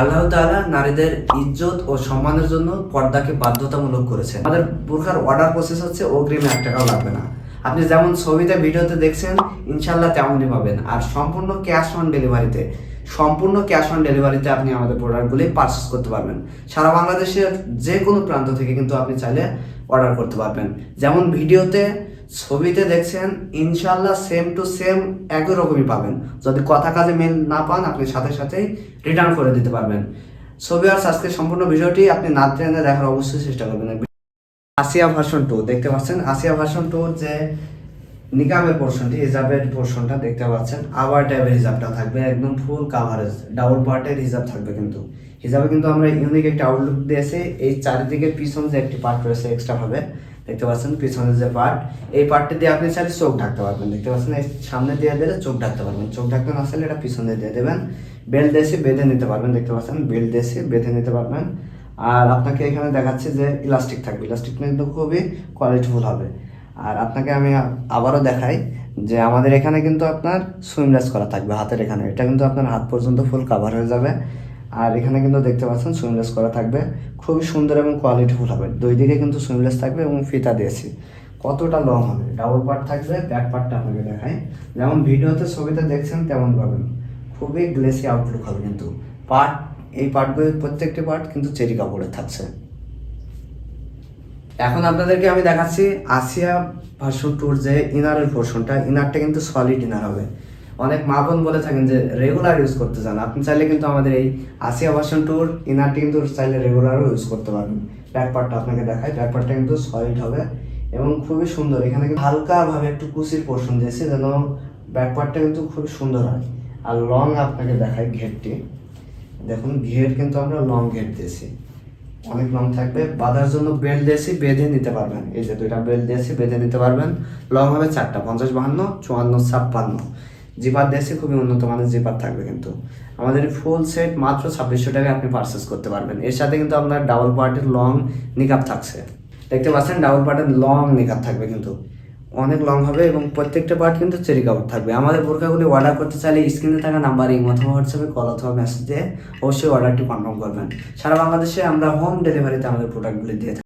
আল্লাহ তালা নারীদের ইজ্জত ও সম্মানের জন্য পর্দাকে বাধ্যতামূলক করেছেন। আমাদের বোরখার অর্ডার প্রসেস হচ্ছে অগ্রিম এক টাকাও লাগবে না। আপনি যেমন ছবিতে, ভিডিওতে দেখছেন ইনশাল্লাহ তেমনই পাবেন। আর সম্পূর্ণ ক্যাশ অন ডেলিভারিতে সম্পূর্ণ ক্যাশ অন ডেলিভারিতে আপনি আমাদের প্রোডাক্টগুলি পারচেস করতে পারবেন। সারা বাংলাদেশের যে কোনো প্রান্ত থেকে কিন্তু আপনি চাইলে অর্ডার করতে পারবেন। যেমন ভিডিওতে, ছবিতে দেখছেন ইনশাল্লাহ সেম টু সেম একই রকমই পাবেন। যদি কথা কাজে মেল না পান, আপনি সাথে সাথেই রিটার্ন করে দিতে পারবেন। ছবি আর আজকে সম্পূর্ণ ভিডিওটি আপনি না দেখার অবশ্যই চেষ্টা করবেন। আসিয়া ভার্সন টু দেখতে পাচ্ছেন? আসিয়া ভার্সন টু যে নিকামের পোর্শনটি হিজাবের পোর্শনটা দেখতে পাচ্ছেন। আবার টাইপের হিজাবটা থাকবে, একদম ফুল কাভারেজ ডাবল পার্টের হিজাব থাকবে কিন্তু। হিজাবে কিন্তু আমরা ইউনিক একটা আউটলুক দিয়েছি, এই চারিদিকে পিছন যে একটি পার্ট রয়েছে এক্সট্রা ভাবে, দেখতে পাচ্ছেন পিছনের যে পার্ট এই পার্টটি দিয়ে আপনি চাইলে চোখ ঢাকতে পারবেন। দেখতে পাচ্ছেন, এই সামনে দিয়ে দিলে চোখ ঢাকতে পারবেন। চোখ ঢাকতে না চাইলে এটা পিছনে দিয়ে দেবেন। বেল্ট দেশে বেঁধে নিতে পারবেন। দেখতে পাচ্ছেন, বেল্ট দেশে বেঁধে নিতে পারবেন। আর আপনাকে এখানে দেখাচ্ছে যে ইলাস্টিক থাকবে। ইলাস্টিক কিন্তু খুবই কোয়ালিটিফুল হবে। আর আপনাকে আমি আবারও দেখাই যে আমাদের এখানে কিন্তু আপনার সুইম সুইমলেস করা থাকবে, হাতের এখানে। এটা কিন্তু আপনার হাত পর্যন্ত ফুল কাভার হয়ে যাবে। আর এখানে কিন্তু দেখতে পাচ্ছেন সুইমলেস করা থাকবে। খুবই সুন্দর এবং কোয়ালিটিফুল হবে। দুই দিকে কিন্তু সুইমলেস থাকবে এবং ফিতা দিয়েছি। কতটা লং হবে? ডাবল পার্ট থাকবে ব্যাক পার্টটা আপনাকে দেখাই। যেমন ভিডিওতে ছবিতে দেখছেন তেমন পাবেন। খুবই গ্লেসি আউটলুক হবে কিন্তু। পার্ট এই পার্টগুলো প্রত্যেকটি পার্ট কিন্তু চেরি কাপড়ের থাকছে। এখন আপনাদেরকে আমি দেখাচ্ছি আসিয়া ভার্সন টুর যে ইনারের পোর্শনটা ইনারটা কিন্তু সলিড ইনার হবে। অনেক মা বোন বলে থাকেন যে রেগুলার ইউজ করতে চান। আপনি চাইলে কিন্তু আমাদের এই আসিয়া ভার্সন টুর ইনারটি কিন্তু চাইলে রেগুলারও ইউজ করতে পারবেন। ব্যাক পার্টটা আপনাকে দেখায় ব্যাক পার্টটা কিন্তু সলিড হবে এবং খুবই সুন্দর। এখানে কিন্তু হালকাভাবে একটু কুচির পোর্শন দিয়েছে যেন ব্যাক পার্টটা কিন্তু খুবই সুন্দর হয়। আর লং আপনাকে দেখায় ঘেরটি। দেখুন, ঘের কিন্তু আমরা লং ঘের দিয়েছি। অনেক লং থাকবে। বাঁধার জন্য বেল্ট দিয়েছি বেঁধে নিতে পারবেন। এই যে দুইটা বেল্ট দিয়েছি বেঁধে নিতে পারবেন। লং হবে চারটা, পঞ্চাশ, বাহান্ন, চুয়ান্ন, ছাপ্পান্ন। জিপার দিয়েছি খুবই উন্নত মানের জিপার থাকবে কিন্তু। আমাদের ফুল সেট মাত্র ছাব্বিশশো টাকায় আপনি পারচেস করতে পারবেন। এর সাথে কিন্তু আপনার ডাবল পার্টের লং নিকাপ থাকছে। দেখতে পাচ্ছেন ডাবল পার্টের লং নিকাপ থাকবে কিন্তু। অনেক লং হবে এবং প্রত্যেকটা পার্ট কিন্তু চেরি কাপড় থাকবে। আমাদের বোরখাগুলি অর্ডার করতে চাইলে স্ক্রিনে থাকা নাম্বার এই অথবা হোয়াটসঅ্যাপে কল অথবা মেসেজ দিয়ে অবশ্যই অর্ডারটি কনফার্ম করবেন। সারা বাংলাদেশে আমরা হোম ডেলিভারিতে আমাদের প্রোডাক্টগুলি দিয়ে থাকি।